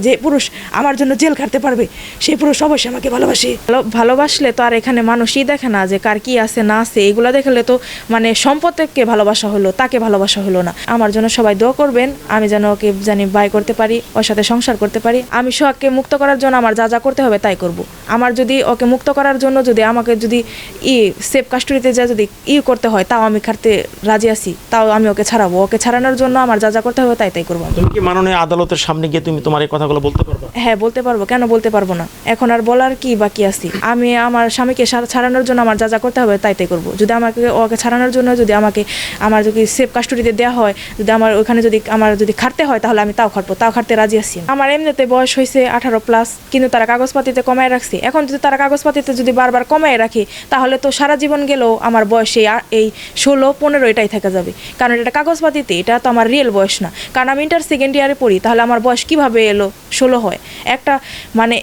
যে পুরুষ আমার জন্য জেল খাটতে পারবে সেই পুরুষ অবশ্যই আমাকে ভালোবাসে। ভালো- ভালোবাসলে তো আর এখানে মানুষই দেখে না যে কার কি আছে না আছে এগুলো দেখলে তো মানে সম্পদকে ভালোবাসা হলো তাকে ভালোবাসা হলো না। আমার জন্য সবাই দোয়া করবেন আমি যেন ওকে জানি বাই করতে পারি ওর সাথে সংসার করতে পারি। আমি সোহাগকে মুক্ত করার জন্য আমার যা যা করতে হবে তাই করব। আমার যদি ওকে মুক্ত করার জন্য যদি আমাকে যদি ই সেফ কাস্টডিতে যা যদি ই করতে হয় তাও আমি খাটতে রাজি আছি তাও আমি ওকে ছাড়াবো। ওকে ছাড়ানোর জন্য আমার যা যা করতে হবে তাই তাই করব তুমি কি মাননীয় আদালতের সামনে গিয়ে তুমি তোমার এই কথাগুলো বলতে পারবে? হ্যাঁ বলতে পারব। কেন বলতে পারব না? এখন আর বলার কি বাকি আছে? আমি আমার স্বামীকে ছাড়ানোর জন্য আমার যা যা করতে হবে তাই তাই করব। যদি আমাকে ওকে ছাড়ানোর জন্য যদি আমাকে আমার যদি সেফ কাস্টডিতে দেওয়া হয়, যদি আমার ওখানে যদি আমার যদি খাটতে হয়, তাহলে আমি তাও খাটবো। তাও খাটতে রাজি আছি আমার এমনিতে বয়স হয়েছে আঠারো প্লাস কিন্তু তারা কাগজপাতিতে কমায় রাখছে। এখন যদি তারা কাগজপাতিতে যদি বারবার কমায় রাখে, তাহলে তো সারা জীবন গেলেও আমার বয়স এই ষোলো, পনেরো এটাই থাকা যাবে। কারণ এটা কাগজপাতিতে, এটা তো আমার রিয়েল বয়স না। কারণ আমি ইন্টার সেকেন্ড ইয়ারে পড়ি, তাহলে আমার বয়স কীভাবে এলো? ষোলো হয়। একটা মানে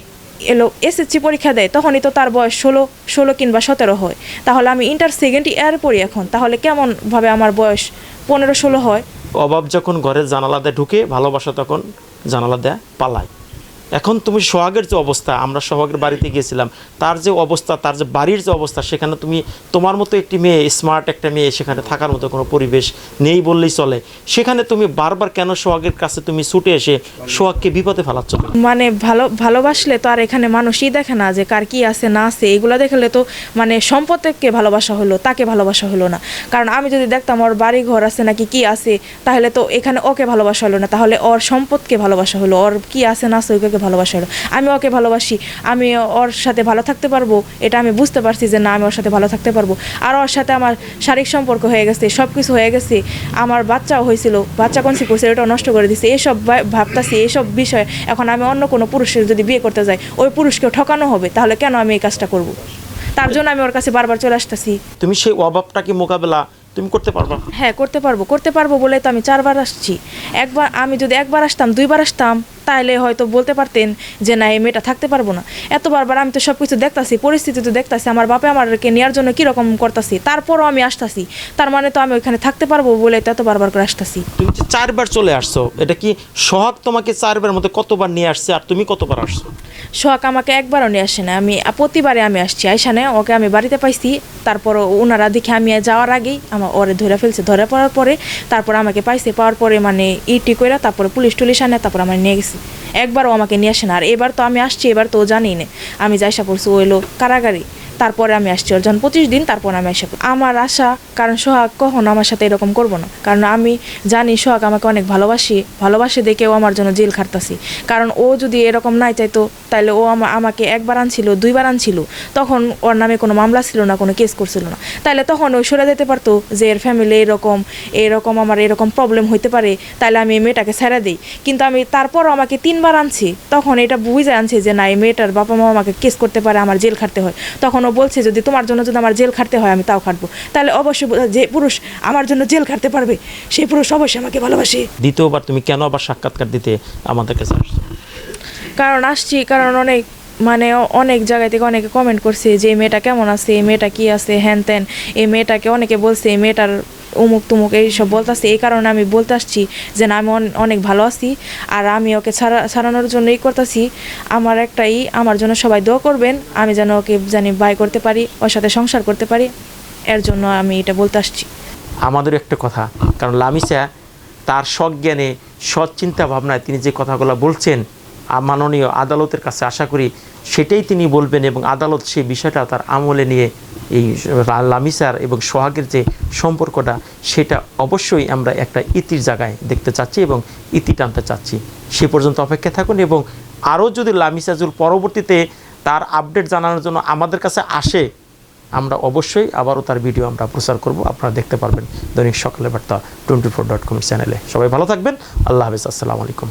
এলো এসএসসি পরীক্ষা দেয়, তখনই তো তার বয়স ষোলো ষোলো কিংবা সতেরো হয়। তাহলে আমি ইন্টার সেকেন্ড ইয়ার পড়ি এখন, তাহলে কেমনভাবে আমার বয়স পনেরো, ষোলো হয়? অভাব যখন ঘরের জানালা দিয়ে ঢুকে, ভালোবাসা তখন জানালা দেয়া পালায়। এখন তুমি সোহাগের যে অবস্থা আমরা সোহাগের বাড়িতে গিয়েছিলাম তার যে অবস্থা তার যে বাড়ির যে অবস্থা সেখানে তুমি তোমার মতো একটি মেয়ে স্মার্ট একটা মেয়ে সেখানে থাকার মতো কোনো পরিবেশ নেই বললেই চলে। সেখানে তুমি বারবার কেন সোহাগের কাছে তুমি ছুটে এসে সোহাগকে বিপদে ফেলাচ্ছ মানে ভালো ভালোবাসলে তো আর এখানে মানুষই দেখে না যে কার কি আছে না আছে এগুলো দেখলে তো মানে সম্পদকে ভালোবাসা হলো তাকে ভালোবাসা হলো না। কারণ আমি যদি দেখতাম ওর বাড়ি ঘর আছে নাকি কি আছে তাহলে তো এখানে ওকে ভালোবাসা হলো না তাহলে ওর সম্পদকে ভালোবাসা হলো ওর কি আছে না আছে ওকে ভালোবাসা হলো। আমি ওকে ভালোবাসি আমি ওর সাথে ভালো থাকতে পারব এটা আমি বুঝতে পারছি যে না আমি ওর সাথে ভালো থাকতে পারব। আর ওর সাথে আমার শারীরিক সম্পর্ক হয়ে গেছে সব কিছু হয়ে গেছে আমার বাচ্চাও হয়েছিল বাচ্চা কনসি করছে ওটা নষ্ট করে দিছে এসব ভাবতাছি এসব বিষয়ে এখন আমি অন্য কোনো পুরুষের যদি বিয়ে করতে যাই ওই পুরুষকে ঠকানো হবে তাহলে কেন আমি এই কাজটা করব? তার জন্য আমি ওর কাছে বারবার চলে আসতেছি। তুমি সেই অভাবটাকে মোকাবেলা তুমি করতে পারবা? হ্যাঁ করতে পারব করতে পারব বলে তো আমি চারবার আসছি। একবার আমি যদি একবার আসতাম দুইবার আসতাম তাহলে হয়তো বলতে পারতেন যে না এই মেয়েটা থাকতে পারব না। এত বারবার আমি তো সব কিছু দেখতাছি পরিস্থিতি তো দেখতাছি আমার বাপে আমারকে নেওয়ার জন্য কীরকম করতাছি তারপরও আমি আসতাছি। তার মানে তো আমি ওইখানে থাকতে পারব বলে তো এত বারবার করে আসতাছি। তুমি যে চারবার চলে আসছো এটা কি সোহাগ তোমাকে চারবার মধ্যে কতবার নিয়ে আসছে আর তুমি কতবার আসছো? সোহাগ আমাকে একবারও নিয়ে আসে না। আমি প্রতিবারে আমি আসছি আইসানে ওকে আমি বাড়িতে পাইছি তারপর ওনারা দেখে আমি যাওয়ার আগেই আমার ওরে ধরে ফেলছে ধরে পড়ার পরে তারপর আমাকে পাইছে পাওয়ার পরে মানে ইটি কইরা তারপরে পুলিশ টুলিশ আনে তারপর আমার নিয়ে গেছে। একবারও আমাকে নিয়ে আসে না। আর এবার তো আমি আসছি, এবার তো জানি না। আমি যাইসা পড়ছি ও এলো কারাগারি। তারপরে আমি আসছি ওর যখন পঁচিশ দিন, তারপর আমি পড়ি। আমার আশা, কারণ সোহাগ কখনো আমার সাথে এরকম করব না। কারণ আমি জানি সোহাগ আমাকে অনেক ভালোবাসি, ভালোবাসে দেখে ও আমার জন্য জেল খাটতাছি। কারণ ও যদি এরকম নাই চাইতো তাহলে ও আমা- আমাকে একবার আনছিল, দুইবার আনছিল। তখন ওর নামে কোনো মামলা ছিল না, কোনো কেস করছিল না। তাহলে তখন ওই সরে যেতে পারতো যে এর ফ্যামিলি এরকম এরকম আমার এরকম প্রবলেম হইতে পারে তাহলে আমি এই মেয়েটাকে ছেড়ে দিই। কিন্তু আমি তারপরও আমাকে তিনবার আনছি, তখন এটা বুঝে আনছি যে না, এই মেয়েটার বাবা মা আমাকে কেস করতে পারে, আমার জেল খাটতে হয়। তখন ও বলছে যদি তোমার জন্য যদি আমার জেল খাটতে হয় আমি তাও খাটবো। তাহলে অবশ্যই যে পুরুষ আমার জন্য জেল খাটতে পারবে সেই পুরুষ অবশ্যই আমাকে ভালোবাসে। দ্বিতীয়বার তুমি কেন আবার সাক্ষাৎকার দিতে আমাদের কাছে আসছো? কারণ আসছি কারণ অনেক মানে অনেক জায়গা থেকে অনেকে কমেন্ট করছে যে এই মেয়েটা কেমন আছে? এই মেয়েটা কী আছে? হ্যান ত্যান। এই মেয়েটাকে অনেকে বলছে এই মেয়েটার উমুক তুমুক এইসব বলতেছে, এই কারণে আমি বলতে আসছি যে না, আমি অনেক ভালো আছি আর আমি ওকে ছাড়া, ছাড়ানোর জন্য ই করতেছি। আমার একটাই, আমার জন্য সবাই দোয়া করবেন, আমি যেন ওকে জানি বাই করতে পারি, ওর সাথে সংসার করতে পারি, এর জন্য আমি এটা বলতে আসছি। আমাদের একটা কথা, কারণ লামিসা তার সজ্ঞানে সৎ চিন্তা ভাবনায় তিনি যে কথাগুলো বলছেন, মাননীয় আদালতের কাছে আশা করি সেটাই তিনি বলবেন এবং আদালত সেই বিষয়টা তার আমলে নিয়ে এই লামিসার এবং সোহাগের যে সম্পর্কটা, সেটা অবশ্যই আমরা একটা ইতির জায়গায় দেখতে চাচ্ছি এবং ইতি টানতে চাচ্ছি। সে পর্যন্ত অপেক্ষা থাকুন এবং আরও যদি লামিসাজুল পরবর্তীতে তার আপডেট জানানোর জন্য আমাদের কাছে আসে, আমরা অবশ্যই আবারও তার ভিডিও আমরা প্রচার করব। আপনারা দেখতে পারবেন দৈনিক সকালে বার্তা টোয়েন্টি ফোর ডট কম চ্যানেলে সবাই ভালো থাকবেন। আল্লাহ হাফিজ। আসসালামু আলাইকুম।